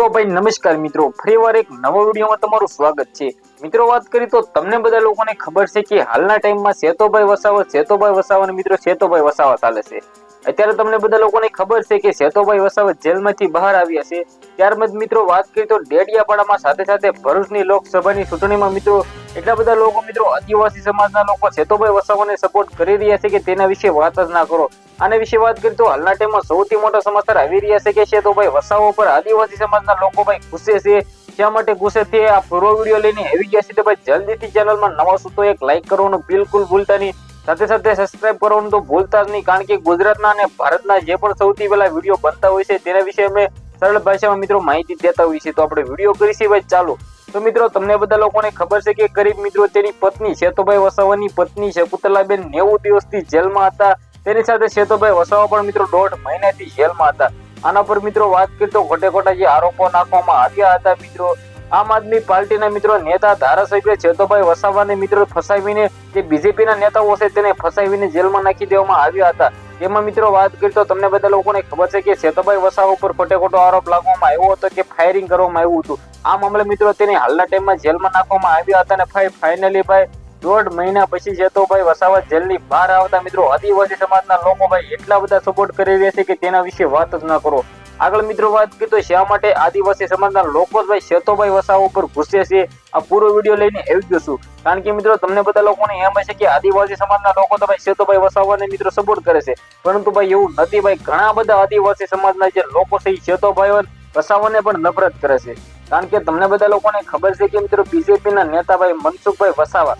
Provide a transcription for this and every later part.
તો ભાઈ નમસ્કાર મિત્રો, ફરીવાર એક નવો વિડીયોમાં તમારું સ્વાગત છે. મિત્રો, વાત કરી તો તમને બધા લોકોને ખબર છે કે હાલના ટાઈમમાં સેતોભાઈ વસાવા સેતોભાઈ વસાવા અને મિત્રો સેતોભાઈ વસાવા ચાલે છે. અત્યારે તમને બધા લોકોને ખબર છે કે સેતોભાઈ વસાવત જેલમાંથી બહાર આવ્યા છે. ત્યારબાદ મિત્રો વાત કરી તો ડેડિયાપાડામાં સાથે સાથે ભરૂચની લોકસભાની ચૂંટણીમાં મિત્રો એટલા બધા લોકો મિત્રો આદિવાસી સમાજના લોકો સેતોભાઈ વસાવાને સપોર્ટ કરી રહ્યા છે કે તેના વિશે વાત જ ના કરો. આના વિશે વાત કરી તો હાલના ટાઈમમાં સૌથી મોટા સમાચાર આવી રહ્યા છે કે સેતોભાઈ વસાવો પર આદિવાસી સમાજના લોકો ભાઈ ગુસ્સે છે. શા માટે ગુસ્સે છે? આ પૂરો વીડિયો લઈને આવી ગયા છે તો ભાઈ જલ્દીથી ચેનલમાં નવા સૂતો એક લાઈક કરવાનું બિલકુલ ભૂલતા નહીં. સાથે સાથે સબસ્ક્રાઇબ કરવાનું તો ભૂલતા જ નહીં, કારણ કે ગુજરાતના અને ભારતના જે પણ સૌથી પહેલા વીડિયો બનતા હોય છે, તેના વિશે અમે સરળ ભાષામાં મિત્રો માહિતી દેતા હોઈએ છીએ. તો આપણે વીડિયો કરીશું ભાઈ ચાલો. તો મિત્રો, તમને બધા લોકોને ખબર છે કે ગરીબ મિત્રો તેની પત્ની સેતુભાઈ વસાવાની પત્ની શકુતલાબેન નેવું દિવસથી જેલમાં હતા. તેની સાથે સેતુભાઈ વસાવા પણ મિત્રો દોઢ મહિનાથી જેલમાં હતા. આના પર મિત્રો વાત કરી તો ખોટે ખોટા જે આરોપો નાખવામાં આવ્યા હતા મિત્રો આમ આદમી પાર્ટીના મિત્રો નેતા ધારાસભ્ય છેતોભાઈ વસાવાને મિત્રો ફસાવીને જે બીજેપીના નેતાઓ છે તેને ફસાવીને જેલમાં નાખી દેવામાં આવ્યા હતા. એમાં મિત્રો વાત કરી તો તમને બધા લોકોને ખબર છે કે છેતોભાઈ વસાવા ઉપર ખોટે ખોટો આરોપ લાગવામાં આવ્યો હતો કે ફાયરિંગ કરવામાં આવ્યું હતું. આ મામલે મિત્રો તેને હાલના ટાઈમમાં જેલમાં નાખવામાં આવ્યા હતા અને ફાઇનલી ભાઈ દોઢ મહિના પછી જેતોભાઈ વસાવા જેલની બહાર આવતા મિત્રો આદિવાસી સમાજના લોકો ભાઈ એટલા બધા સપોર્ટ કરી રહ્યા છે કે તેના વિશે વાત જ ન કરો. આગળ મિત્રો વાત કરીએ તો શા માટે આદિવાસી સમાજના લોકો ભાઈ શેતોભાઈ વસાવા ઉપર ગુસ્સે છે? આ પૂરો વીડિયો લઈને આવી ગયો કારણ કે મિત્રો તમને બધા લોકોને એમ હશે કે આદિવાસી સમાજના લોકો તો ભાઈ શેતોભાઈ વસાવાને મિત્રો સપોર્ટ કરે છે. પરંતુ ભાઈ એવું નથી, ભાઈ ઘણા બધા આદિવાસી સમાજના જે લોકો છે એ સેતોભાઈ વસાવાને પણ નફરત કરે છે. કારણ કે તમને બધા લોકોને ખબર છે કે મિત્રો બીજેપીના નેતા ભાઈ મનસુખભાઈ વસાવા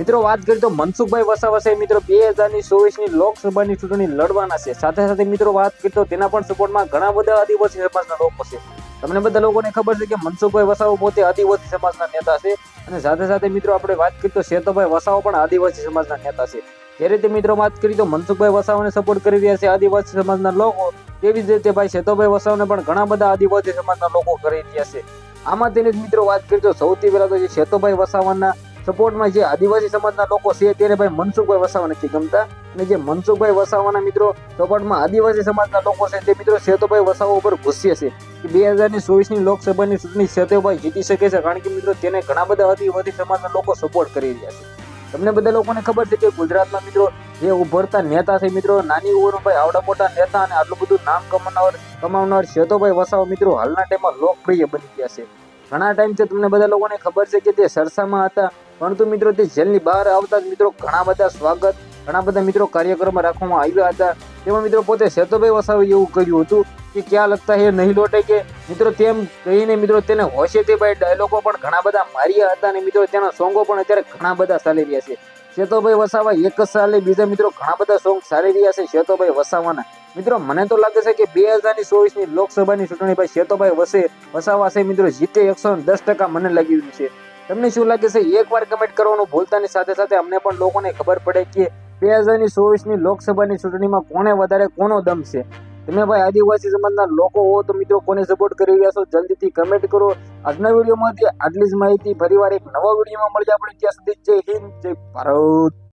મિત્રો, વાત કરીએ તો મનસુખભાઈ વસાવા છે. મિત્રો બે હજારની ચોવીસની લોકસભાની ચૂંટણી લડવાના છે. સાથે સાથે મિત્રો, વાત કરીએ તો તેના પણ સપોર્ટમાં ઘણા બધા આદિવાસી સમાજના લોકો છે. તમને બધા લોકોને ખબર છે કે મનસુખભાઈ વસાવો પોતે આદિવાસી સમાજના નેતા છે અને સાથે સાથે મિત્રો, આપણે વાત કરીએ તો શેતોભાઈ વસાવો પણ આદિવાસી સમાજના નેતા છે. જે રીતે મિત્રો, વાત કરી તો મનસુખભાઈ વસાવાને સપોર્ટ કરી રહ્યા છે આદિવાસી સમાજના લોકો, તેવી જ રીતે ભાઈ શેતોભાઈ વસાવાને પણ ઘણા બધા આદિવાસી સમાજના લોકો કરી રહ્યા છે. આમાં તેની મિત્રો, વાત કરી તો સૌથી પહેલા તો જે શેતોભાઈ વસાવાના સપોર્ટમાં જે આદિવાસી સમાજના લોકો છે તેને ભાઈ મનસુખભાઈ વસાવા નથી ગમતા. અને જે મનસુખભાઈ વસાવાના મિત્રો સપોર્ટમાં આદિવાસી સમાજના લોકો છે, તે મિત્રો સેતુભાઈ વસાવા ઉપર ગુસ્સે છે. કે બે હજારની ચોવીસની લોકસભાની ચૂંટણી સેતુભાઈ જીતી શકે છે, કારણ કે મિત્રો તેને ઘણા બધા આદિવાસી સમાજના લોકો સપોર્ટ કરી રહ્યા છે. તમને બધા લોકોને ખબર છે કે ગુજરાતમાં મિત્રો જે ઉભરતા નેતા છે, મિત્રો નાની ઉંમરમાં ભાઈ આવડા મોટા નેતા અને આટલું બધું નામ કમાવનાર કમાવનાર સેતુભાઈ વસાવા મિત્રો હાલના ટાઈમમાં લોકપ્રિય બની ગયા છે. ઘણા ટાઈમથી તમને બધા લોકોને ખબર છે કે તે સરસામાં હતા. પરંતુ મિત્રો તે જેલની બહાર આવતા જ મિત્રો ઘણા બધા સ્વાગત, ઘણા બધા મિત્રો કાર્યક્રમમાં રાખવામાં આવ્યા હતા. તેમાં મિત્રો પોતે સેતુભાઈ વસાવે એવું કર્યું હતું કે ક્યાં લગતા હે, નહીં લોટે કે? મિત્રો તેમ કહીને મિત્રો તેને હોશે તે ભાઈ ડાયલોગો પણ ઘણા બધા માર્યા હતા અને મિત્રો તેના સોંગો પણ અત્યારે ઘણા બધા ચાલી રહ્યા છે. શેતોભાઈ વસાવા એક જ સાલે બીજા મિત્રો ઘણા બધા સોંગ ચાલી રહ્યા છે શેતોભાઈ વસાવાના. મિત્રો મને તો લાગે છે કે બે હજારની ચોવીસની લોકસભાની ચૂંટણી ભાઈ શેતોભાઈ વસે, વસાવા છે મિત્રો જીતે એકસો દસ ટકા મને લાગી રહ્યું છે. તમને શું લાગે છે? એક વાર કમેન્ટ કરવાનું ભૂલતાની સાથે સાથે અમને પણ લોકોને ખબર પડે કે બે હજારની ચોવીસની લોકસભાની ચૂંટણીમાં કોને વધારે, કોનો દમ છે? તમે ભાઈ આદિવાસી સમાજના લોકો હો, તો મિત્રો કોને સપોર્ટ કરી રહ્યા છો? જલ્દીથી કમેન્ટ કરો. આજના વિડીયોમાંથી આટલી જ માહિતી. ફરીવાર એક નવા વિડીયોમાં મળી આપણે. ત્યાં સુધી જય હિન્દ, જય ભારત.